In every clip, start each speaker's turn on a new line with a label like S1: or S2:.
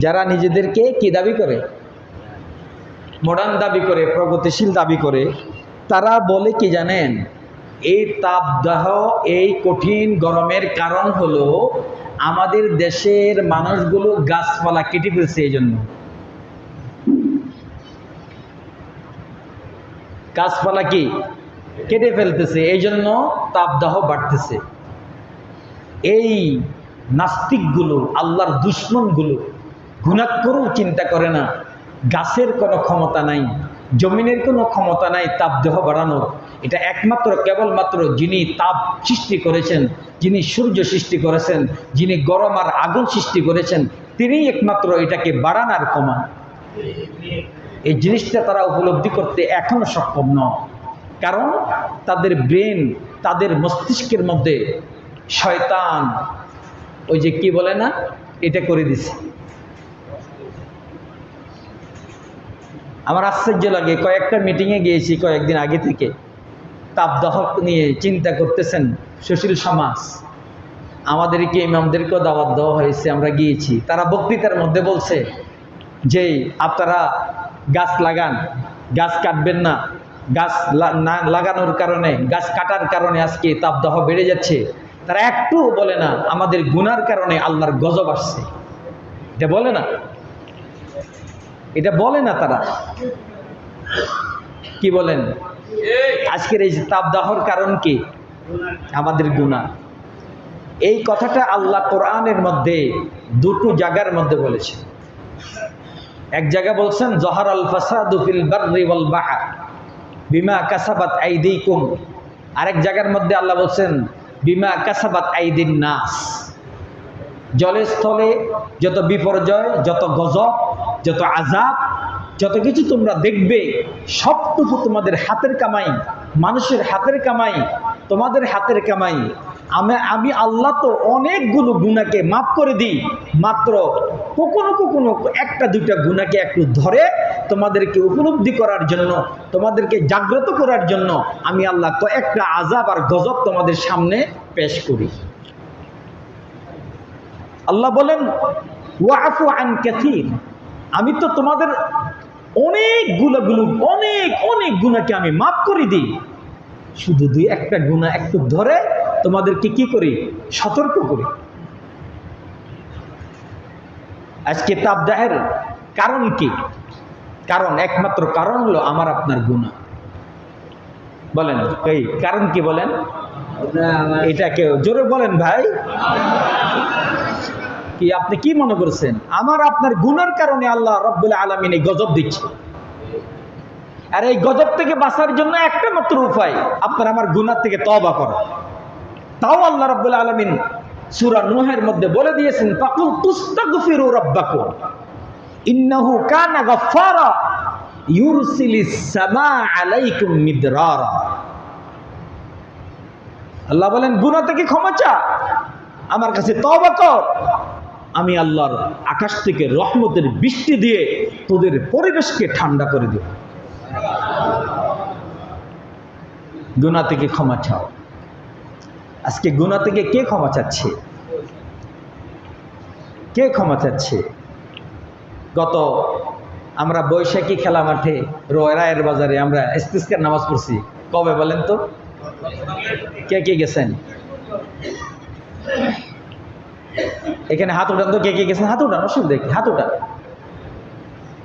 S1: যারা নিজেদেরকে কি দাবি করে? মডার্ন দাবি করে, প্রগতিশীল দাবি করে, তারা বলে কি জানেন? এই তাপদাহ, এই কঠিন গরমের কারণ হলো আমাদের দেশের মানুষগুলো গাছপালা কেটে ফেলছে এই জন্য গাছপালা কি? কেটে ফেলতেছে এই জন্য তাপদাহ বাড়তেছে। এই নাস্তিকগুলো, আল্লাহর দুশ্মনগুলো গুণাক্ষরও চিন্তা করে না। গাছের কোনো ক্ষমতা নাই, জমিনের কোনো ক্ষমতা নাই তাপদেহ বাড়ানোর। এটা একমাত্র, কেবলমাত্র যিনি তাপ সৃষ্টি করেছেন, যিনি সূর্য সৃষ্টি করেছেন, যিনি গরম আর আগুন সৃষ্টি করেছেন, তিনিই একমাত্র এটাকে বাড়ান আর কমান। এই জিনিসটা তারা উপলব্ধি করতে এখনও সক্ষম নয়। কারণ তাদের ব্রেন, তাদের মস্তিষ্কের মধ্যে শয়তান, ওই যে কি বলে না, এটা করে দিছে। আমার আশ্চর্য লাগে, কয়েকটা মিটিংয়ে গিয়েছি কয়েকদিন আগে থেকে। তাপদাহ নিয়ে চিন্তা করতেছেন সুশীল সমাজ। আমাদেরকে, ইমামদেরকেও দাওয়াত দেওয়া হয়েছে, আমরা গিয়েছি। তারা বক্তৃতার মধ্যে বলছে যে, আপনারা গাছ লাগান, গাছ কাটবেন না। গাছ না, লাগানোর কারণে, গাছ কাটার কারণে আজকে তাপদাহ বেড়ে যাচ্ছে। তারা একটু বলে না, আমাদের গুনার কারণে আল্লাহর গজব আসছে। এটা বলে না? এটা বলে না তারা। কি বলেন? আজকের এই তাপদাহর কারণ কি? আমাদের গুনাহ। এই কথাটা আল্লাহ কোরআনের মধ্যে, দুটো জায়গার মধ্যে বলেছে এক জায়গা বলছেন, জহর আল ফাসাদু ফিল বাররি ওয়াল বাহর বিমা কাসাবাত আইদিকুম। আরেক জায়গার মধ্যে আল্লাহ বলছেন, বিমা কাসাবাত আইদিন নাস। জলে স্থলে যত বিপর্যয়, যত গজব, যত আজাব যত কিছু তোমরা দেখবে, সবটুকু তোমাদের হাতের কামাই, মানুষের হাতের কামাই, তোমাদের হাতের কামাই। আমি আমি আল্লাহ তো অনেকগুলো গুণাকে মাফ করে দিই, মাত্র কখনো কখনো একটা, দুইটা গুণাকে একটু ধরে তোমাদেরকে উপলব্ধি করার জন্য, তোমাদেরকে জাগ্রত করার জন্য আমি আল্লাহ কয়েকটা আজাব আর গজব তোমাদের সামনে পেশ করি। আল্লাহ বলেন ওয়াফু আন ক্যাথির আমি তো তোমাদের অনেক গুলাগুলো অনেক অনেক গুণাকে আমি মাফ করে দিই। শুধু দুই একটা গুণা একটু ধরে তোমাদেরকে কি করি? সতর্ক করি। আজকে তাপদাহের কারণ কি? কারণ একমাত্র কারণ হলো আমার আপনার গুণা। বলেন এই কারণ কি বলেন? এটা কেউ জোরে বলেন ভাই। কি? আপনি কি মনে করছেন? আমার আপনার গুনার কারণে আল্লাহ রব্বুল আলমিন এই গজব দিচ্ছে। আর এই গজব থেকে বাঁচার জন্য একটা মাত্র উপায়, আপনার আমার গুনার থেকে তবা করা। তাও আল্লাহ রব্বুল আলমিন সুরা নুহের মধ্যে বলে দিয়েছেন পাকুল তুস্তাগফিরু রাব্বাকুম, ইন্নাহু কানা গাফফারা, ইউরসিলিস সামা আলাইকুম মিদরারা। আল্লাহ বলেন, গুনাহ থেকে ক্ষমা চা, আমার কাছে তওবা কর। আমি আল্লাহর আকাশ থেকে রহমতের বৃষ্টি দিয়ে তোদের পরিবেশকে ঠান্ডা করে দেব। গুনাহ থেকে ক্ষমা চাও। আজকে গুনাহ থেকে কে ক্ষমা চাচ্ছে? কে ক্ষমা চাচ্ছে? গত আমরা বৈশাখী খেলা মাঠে রয় রায়ের বাজারে আমরা ইস্তিস্কার নামাজ পড়ছি। কবে বলেন তো? কে কে গেছেন? এখানে হাত উঠান তো কে কে গেছেন? হাত উঠান অসুবিধা কি? হাত উঠান।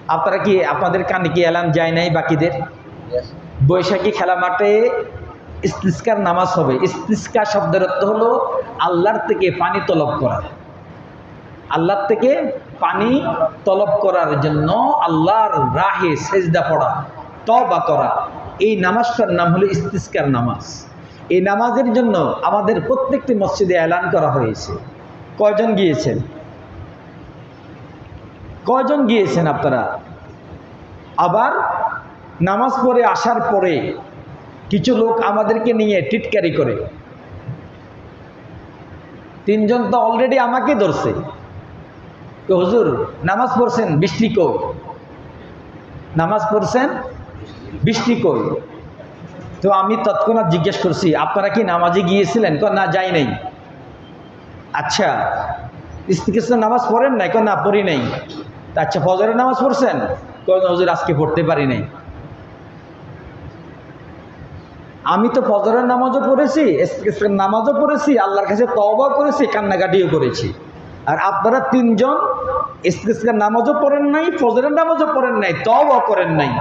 S1: আপনারা কি আপনাদের কানে কি এলান যায় নাই বাকিদের? বৈশাখী খেলা মাঠে ইস্তিস্কার নামাজ হবে। ইস্তিস্কা শব্দের অর্থ হলো আল্লাহর থেকে পানি তলব করা। আল্লাহর থেকে পানি তলব করার জন্য আল্লাহর রাহে সেজদা পড়া তবা করা। এই নামাজটার নাম হলো ইস্তিস্কার নামাজ। এই নামাজের জন্য আমাদের প্রত্যেকটি মসজিদে এলান করা হয়েছে। কয়জন গিয়েছেন? কয়জন গিয়েছেন আপনারা? আবার নামাজ পড়ে আসার পরে কিছু লোক আমাদেরকে নিয়ে টিটকারি করে। তিনজন তো অলরেডি আমাকে ধরছে। তো হুজুর, নামাজ পড়ছেন বৃষ্টি কই? নামাজ পড়ছেন বৃষ্টি কই? তো আমি তৎক্ষণাৎ জিজ্ঞেস করছি, আপনারা কি নামাজে গিয়েছিলেন? না, যাই নাই। আচ্ছা স্ত্রীকে নামাজ পড়েন নাই? কো না, পড়ি নাই। আচ্ছা ফজরের নামাজ পড়ছেন? কোন হজুর, আজকে পড়তে পারি নাই। আমি তো ফজরের নামাজও পড়েছি নামাজও পড়েছি, আল্লাহর কাছে তওবা করেছি, কান্নাকাটিও করেছি। আর আপনারা তিনজন ইস্তেস্কার নামাজও পড়েন নাই, ফজরের নামাজও পড়েন নাই তওবা করেন নাই।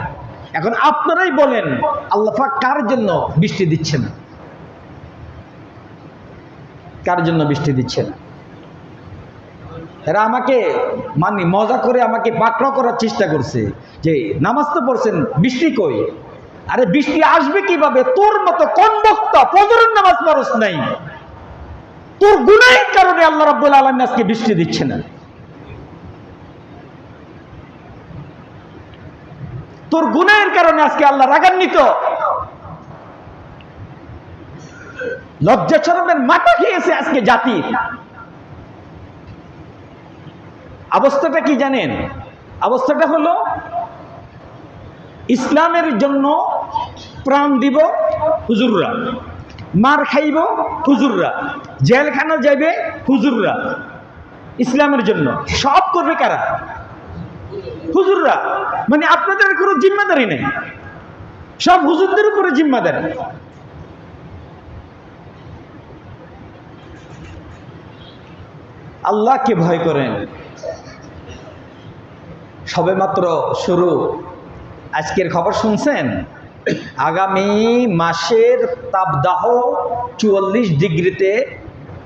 S1: এখন আপনারাই বলেন, আল্লাহ কার জন্য বৃষ্টি দিচ্ছে না কার জন্য বৃষ্টি দিচ্ছে না এরা আমাকে মানি, মজা করে আমাকে পাকড়াও করার চেষ্টা করছে যে, নামাজ তো পড়ছেন, বৃষ্টি কই? আরে বৃষ্টি আসবে কীভাবে? তোর মতো কোন বক্তা ফজরের নামাজ পড়স নাই। তোর গুনাহের কারণে আল্লাহ রাব্বুল আলামিন আজকে বৃষ্টি দিচ্ছে না তোর গুনাহের কারণে আজকে আল্লাহ রাগান্বিত। লজ্জা চরমের মাথা খেয়েছে আজকে জাতি। অবস্থাটা কি জানেন? অবস্থাটা হলো, ইসলামের জন্য প্রাণ দিব হুজুররা, মার খাইব হুজুররা, জেলখানা যাবে হুজুররা। ইসলামের জন্য। সব করবে কারা? হুজুররা। মানে আপনাদের কোনো জিম্মাদারি নেই। সব হুজুরদের উপরে জিম্মাদারি। আল্লাহকে ভয় করেন। সবে মাত্র শুরু। আজকের খবর শুনছেন? আগামী মাসের তাপদাহ চুয়াল্লিশ ডিগ্রিতে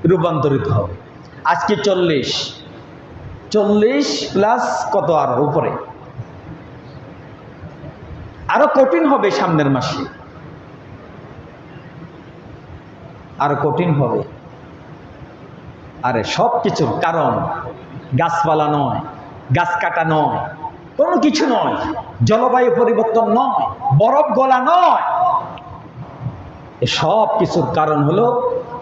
S1: রূপান্তরিত হবে। আজকে চল্লিশ। চল্লিশ প্লাস কত আর? উপরে। আরও কঠিন হবে সামনের মাসে। আরও কঠিন হবে। আরে সব কিছুর কারণ গাছপালা নয়, গাছ কাটা নয়, কোনো কিছু নয়, জলবায়ু পরিবর্তন নয়, বরফ গলা নয়। সব কিছুর কারণ হলো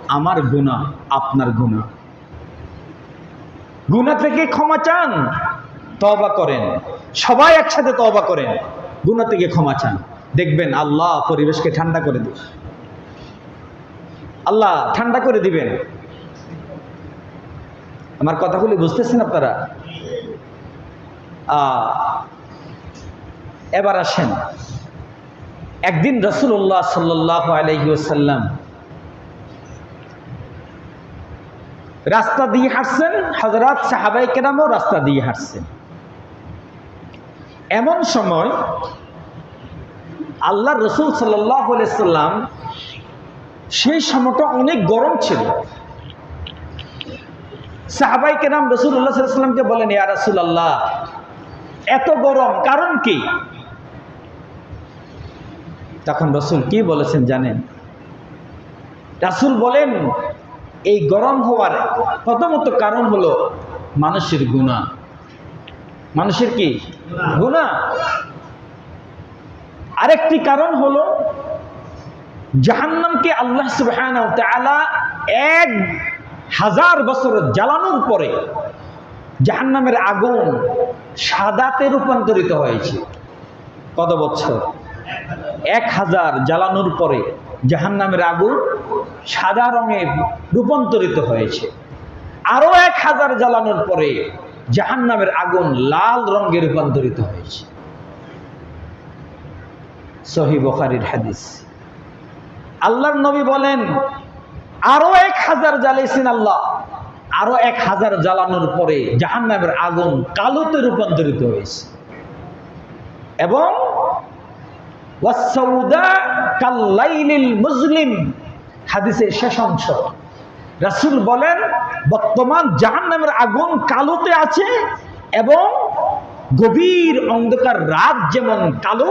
S1: আমার গুণা, আপনার গুণা। গুণা থেকে ক্ষমা চান তবা করেন। সবাই একসাথে তবা করেন, গুণা থেকে ক্ষমা চান। দেখবেন আল্লাহ পরিবেশকে ঠান্ডা করে দিবে। আল্লাহ ঠান্ডা করে দিবেন। আমার কথাগুলি বুঝতেছেন আপনারা? এবার আসেন। একদিন রসুল্লাহ সাল্লাহ রাস্তা দিয়ে হাঁটছেন হজরত সাহাবাই কেরামও রাস্তা দিয়ে হাঁটছেন। এমন সময় আল্লাহ রসুল সাল্লাহ সাল্লাম সেই সময়টা অনেক গরম ছিল। সাহাবাই কেরাম রসুল্লাহ সাল্লামকে বলেন, ইয়া রসুল আল্লাহ এত গরম, কারণ কি? তখন রসুল কি বলেছেন জানেন? রাসুল বলেন, এই গরম হওয়ার প্রথমত কারণ হলো মানুষের গুণা মানুষের কি? গুণা আরেকটি কারণ হলো, জাহান্নামকে আল্লাহ তাআলা এক হাজার বছর জ্বালানোর পরে জাহান্নামের আগুন সাদাতে রূপান্তরিত হয়েছে। কত বছর? এক হাজার জ্বালানোর পরে জাহান্নামের আগুন সাদা রঙে রূপান্তরিত হয়েছে। আরও এক হাজার জ্বালানোর পরে জাহান্নামের আগুন লাল রঙে রূপান্তরিত হয়েছে। সহি বখারির হাদিস। আল্লাহর নবী বলেন আরও এক হাজার জ্বালিয়েছেন আল্লাহ। আরও এক হাজার জ্বালানোর পরে জাহান্নামের আগুন কালোতে রূপান্তরিত হয়েছে। এবং মুসলিম হাদিসের শেষ অংশ। রাসূল বলেন, বর্তমান জাহান্নামের আগুন কালোতে আছে এবং গভীর অন্ধকার রাত যেমন কালো,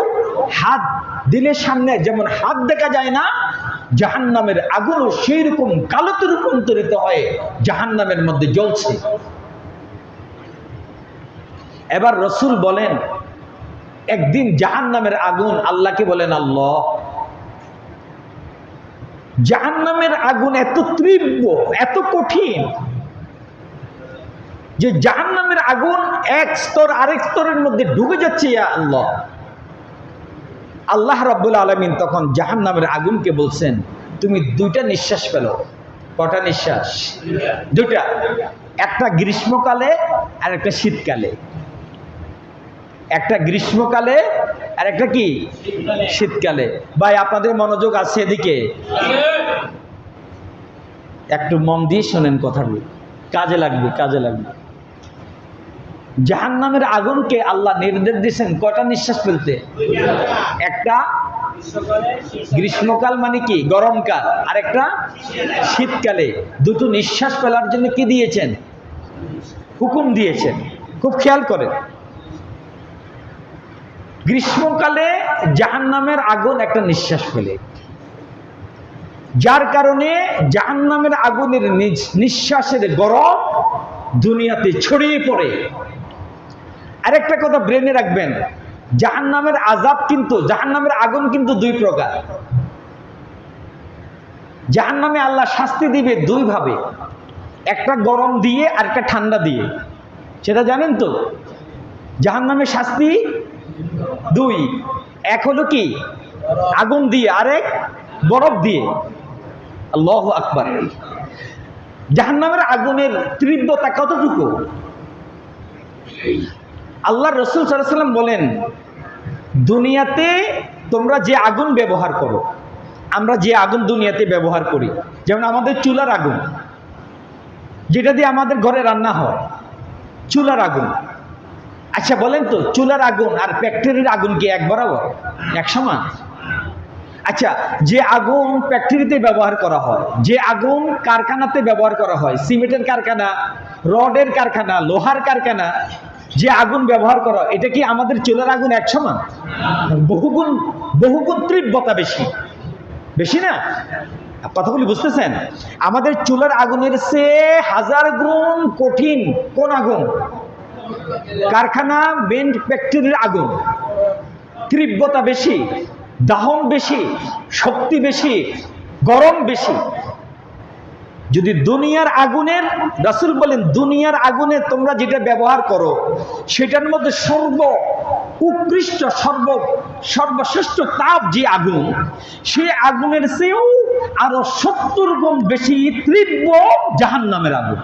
S1: হাত দিলে সামনে যেমন হাত দেখা যায় না জাহান্নামের আগুনও সেই রকম কালোতে রূপান্তরিত হয়ে, জাহান্নামের মধ্যে জ্বলছে। এবার রসুল বলেন, একদিন জাহান্নামের আগুন, আল্লাহকে বলেন, আল্লাহ, জাহান্নামের আগুন এত তীব্র, এত কঠিন যে জাহান্নামের আগুন এক স্তর আরেক স্তরের মধ্যে ঢুকে যাচ্ছে, ইয়া আল্লাহ। আল্লাহ রাব্বুল আলমিন তখন জাহান নামের আগুনকে বলছেন, তুমি দুইটা নিঃশ্বাস পেল কটা নিঃশ্বাস? দুইটা। একটা গ্রীষ্মকালে আর একটা শীতকালে। একটা গ্রীষ্মকালে আর একটা কি? শীতকালে। ভাই, আপনাদের মনোযোগ আছে এদিকে? একটু মন দিয়ে শোনেন কথাগুলো। কাজে লাগবে কাজে লাগবে। জাহান নামের আগুনকে আল্লাহ নির্দেশ দিয়েছেন। কয়টা নিঃশ্বাস ফেলতে? একটা গ্রীষ্মকাল মানে কি? গরমকাল। আর একটা শীতকালে। দুটো নিঃশ্বাস ফেলার জন্য কি দিয়েছেন? হুকুম দিয়েছেন। খুব খেয়াল করেন। গ্রীষ্মকালে জাহান নামের আগুন একটা নিঃশ্বাস ফেলে। যার কারণে জাহান নামের আগুনের নিঃশ্বাসের গরম দুনিয়াতে ছড়িয়ে পড়ে। আরেকটা কথা ব্রেনে রাখবেন জাহান নামের আজাব কিন্তু জাহান নামের আগুন কিন্তু দুই প্রকার। জাহান নামে আল্লাহ শাস্তি দিবে দুই ভাবে একটা গরম দিয়ে আর একটা ঠান্ডা দিয়ে। সেটা জানেন তো? জাহান নামের শাস্তি দুই, এক হলো কি? আগুন দিয়ে, আরেক বরফ দিয়ে। আল্লাহ আকবার। জাহান নামের আগুনের তীব্রতা কতটুকু? আল্লাহ রসুল সাল্লাম বলেন, দুনিয়াতে তোমরা যে আগুন ব্যবহার করো, আমরা যে আগুন দুনিয়াতে ব্যবহার করি, যেমন আমাদের চুলার আগুন, যেটা দিয়ে আমাদের ঘরে রান্না হয়, চুলার আগুন। আচ্ছা বলেন তো, চুলার আগুন আর ফ্যাক্টরির আগুন কি এক বরাবর, এক সমান? আচ্ছা যে আগুন ফ্যাক্টরিতে ব্যবহার করা হয়, যে আগুন কারখানাতে ব্যবহার করা হয়, সিমেন্টের কারখানা, রডের কারখানা, লোহার কারখানা যে আগুন ব্যবহার করা, এটা কি আমাদের চুলার আগুন এক সমান বহুগুণ বহুগুণ তীব্রতা বেশি। বেশি না? কথাগুলি বুঝতেছেন? আমাদের চুলার আগুনের সে হাজার গুণ কঠিন কোন আগুন? কারখানা মেন ফ্যাক্টরির আগুন। তীব্রতা বেশি, দাহন বেশি, শক্তি বেশি, গরম বেশি। যদি দুনিয়ার আগুনের, রাসুল বলেন, দুনিয়ার আগুনে তোমরা যেটা ব্যবহার করো, সেটার মধ্যে সর্ব উৎকৃষ্ট, সর্ব, সর্বশ্রেষ্ঠ তাপ যে আগুন, সে আগুনের চেয়েও আরও সত্তর গুণ বেশি তীব্র জাহান নামের আগুন।